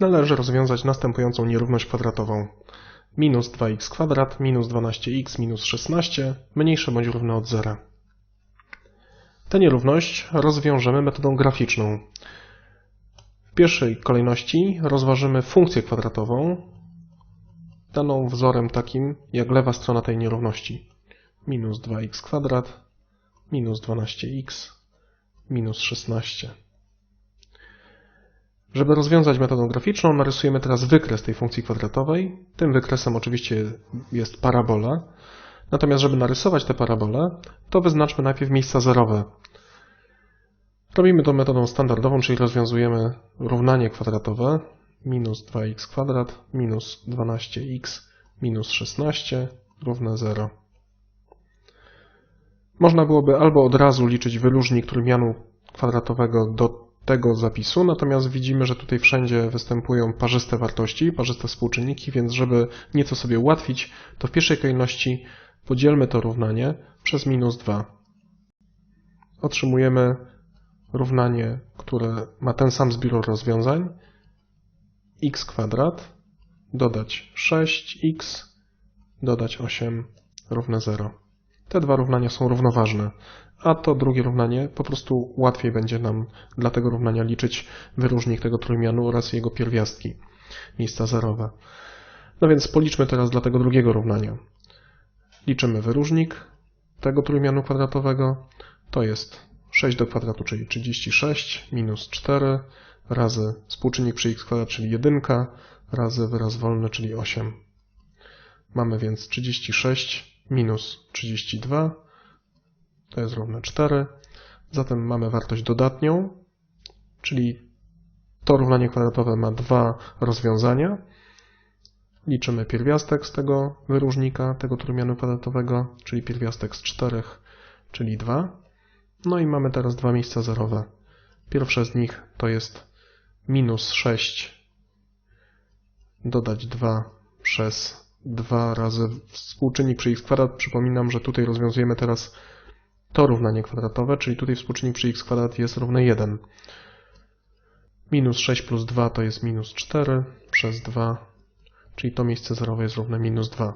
należy rozwiązać następującą nierówność kwadratową. Minus 2x kwadrat minus 12x minus 16 mniejsze bądź równe od zera. Tę nierówność rozwiążemy metodą graficzną. W pierwszej kolejności rozważymy funkcję kwadratową, daną wzorem takim jak lewa strona tej nierówności. Minus 2x kwadrat minus 12x minus 16. Żeby rozwiązać metodą graficzną, narysujemy teraz wykres tej funkcji kwadratowej. Tym wykresem oczywiście jest parabola. Natomiast żeby narysować tę parabolę, to wyznaczmy najpierw miejsca zerowe. Robimy to metodą standardową, czyli rozwiązujemy równanie kwadratowe minus 2x kwadrat minus 12x minus 16 równe 0. Można byłoby albo od razu liczyć wyróżnik trójmianu kwadratowego do tego zapisu, natomiast widzimy, że tutaj wszędzie występują parzyste wartości, parzyste współczynniki, więc żeby nieco sobie ułatwić, to w pierwszej kolejności podzielmy to równanie przez minus 2. Otrzymujemy równanie, które ma ten sam zbiór rozwiązań. x kwadrat dodać 6x dodać 8 równe 0. Te dwa równania są równoważne, a to drugie równanie po prostu łatwiej będzie nam dla tego równania liczyć wyróżnik tego trójmianu oraz jego pierwiastki, miejsca zerowe. No więc policzmy teraz dla tego drugiego równania. Liczymy wyróżnik tego trójmianu kwadratowego, to jest 6 do kwadratu, czyli 36, minus 4, razy współczynnik przy x kwadrat, czyli 1, razy wyraz wolny, czyli 8. Mamy więc 36 minus 32, to jest równe 4. Zatem mamy wartość dodatnią, czyli to równanie kwadratowe ma dwa rozwiązania. Liczymy pierwiastek z tego wyróżnika, tego trójmianu kwadratowego, czyli pierwiastek z 4, czyli 2. No i mamy teraz dwa miejsca zerowe. Pierwsze z nich to jest minus 6 dodać 2 przez 2 razy współczynnik przy x kwadrat. Przypominam, że tutaj rozwiązujemy teraz to równanie kwadratowe, czyli tutaj współczynnik przy x kwadrat jest równy 1. Minus 6 plus 2 to jest minus 4 przez 2, czyli to miejsce zerowe jest równe minus 2.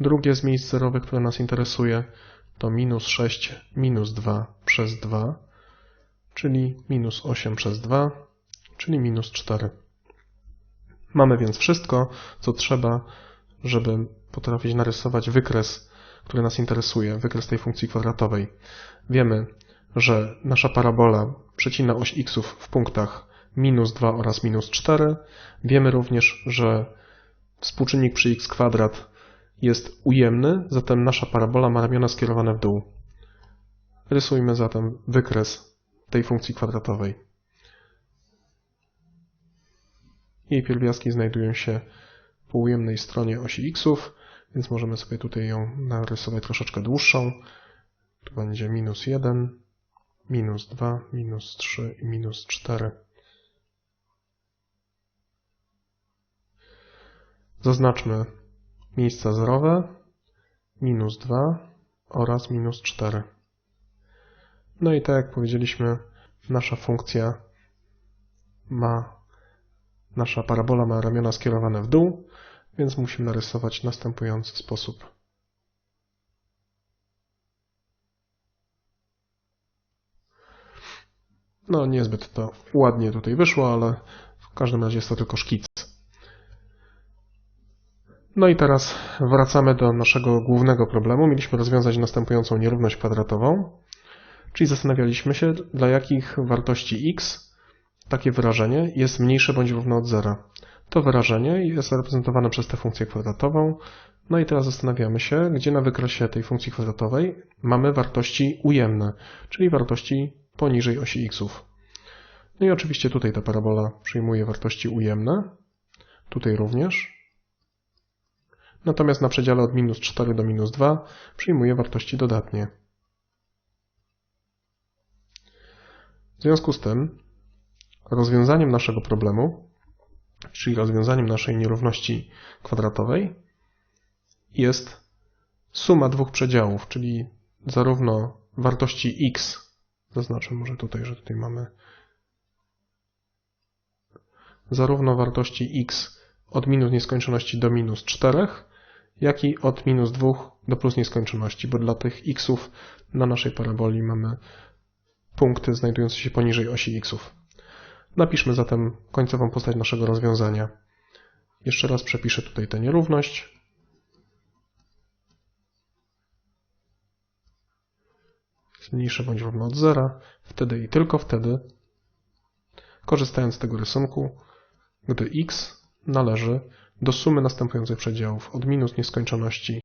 Drugie z miejsc zerowych, które nas interesuje, to minus 6 minus 2 przez 2, czyli minus 8 przez 2, czyli minus 4. Mamy więc wszystko, co trzeba, żeby potrafić narysować wykres, który nas interesuje, wykres tej funkcji kwadratowej. Wiemy, że nasza parabola przecina oś x w punktach minus 2 oraz minus 4. Wiemy również, że współczynnik przy x kwadrat jest ujemny, zatem nasza parabola ma ramiona skierowane w dół. Rysujmy zatem wykres tej funkcji kwadratowej. Jej pierwiastki znajdują się po ujemnej stronie osi xów, więc możemy sobie tutaj ją narysować troszeczkę dłuższą. Tu będzie minus 1, minus 2, minus 3 i minus 4. Zaznaczmy miejsca zerowe, minus 2 oraz minus 4. No i tak jak powiedzieliśmy, nasza funkcja ma, nasza parabola ma ramiona skierowane w dół, więc musimy narysować następujący sposób. No, niezbyt to ładnie tutaj wyszło, ale w każdym razie jest to tylko szkic. No i teraz wracamy do naszego głównego problemu. Mieliśmy rozwiązać następującą nierówność kwadratową, czyli zastanawialiśmy się, dla jakich wartości x takie wyrażenie jest mniejsze bądź równe od zera. To wyrażenie jest reprezentowane przez tę funkcję kwadratową. No i teraz zastanawiamy się, gdzie na wykresie tej funkcji kwadratowej mamy wartości ujemne, czyli wartości poniżej osi xów. No i oczywiście tutaj ta parabola przyjmuje wartości ujemne, tutaj również. Natomiast na przedziale od minus 4 do minus 2 przyjmuje wartości dodatnie. W związku z tym rozwiązaniem naszego problemu, czyli rozwiązaniem naszej nierówności kwadratowej jest suma dwóch przedziałów, czyli zarówno wartości x, zaznaczę może tutaj, że tutaj mamy zarówno wartości x od minus nieskończoności do minus 4, jak i od minus 2 do plus nieskończoności, bo dla tych xów na naszej paraboli mamy punkty znajdujące się poniżej osi xów. Napiszmy zatem końcową postać naszego rozwiązania. Jeszcze raz przepiszę tutaj tę nierówność. Mniejsze bądź równe od zera. Wtedy i tylko wtedy, korzystając z tego rysunku, gdy x należy do sumy następujących przedziałów od minus nieskończoności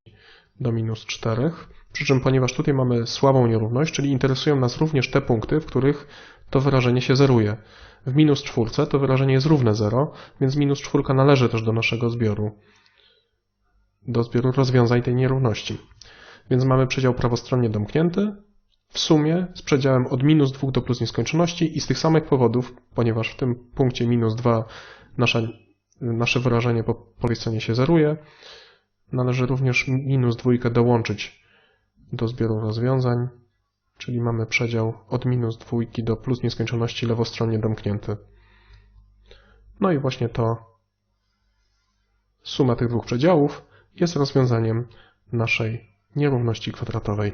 do minus 4, przy czym ponieważ tutaj mamy słabą nierówność, czyli interesują nas również te punkty, w których to wyrażenie się zeruje. W minus czwórce to wyrażenie jest równe 0, więc minus czwórka należy też do naszego zbioru, do zbioru rozwiązań tej nierówności. Więc mamy przedział prawostronnie domknięty, w sumie z przedziałem od minus 2 do plus nieskończoności i z tych samych powodów, ponieważ w tym punkcie minus 2 nasza, nasze wyrażenie po prawej stronie się zeruje, należy również minus dwójkę dołączyć do zbioru rozwiązań, czyli mamy przedział od minus dwójki do plus nieskończoności lewostronnie domknięty. No i właśnie to suma tych dwóch przedziałów jest rozwiązaniem naszej nierówności kwadratowej.